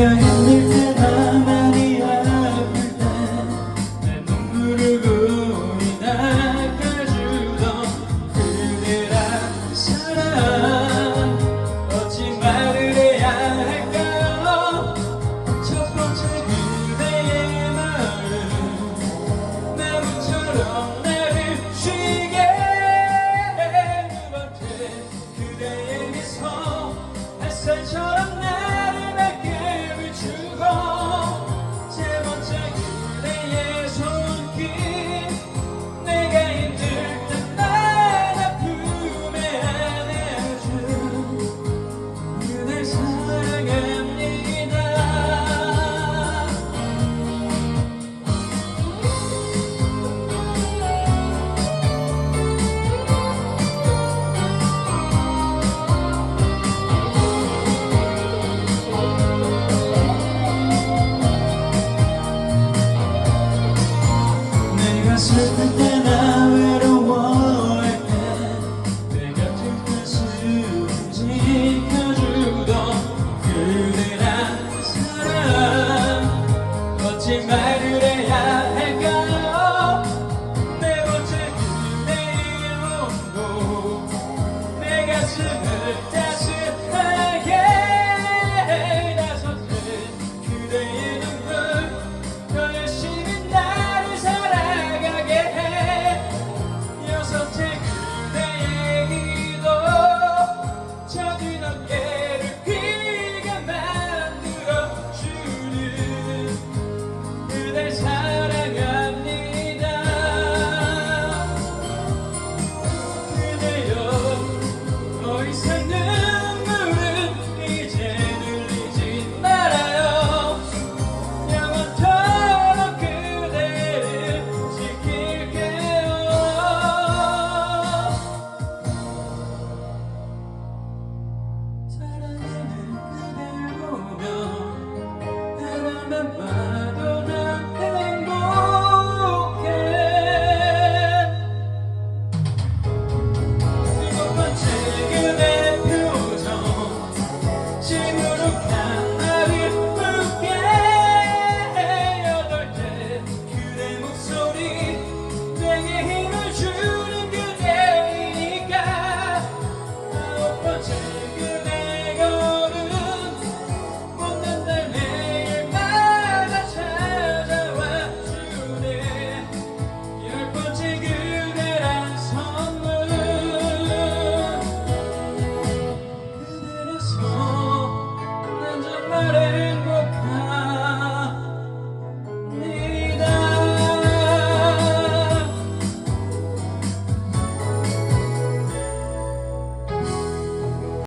gönlümü 어찌 말을 해야 할까요? 내 모습은 내일 온도 내 가슴을 따스하게 나서는 그대의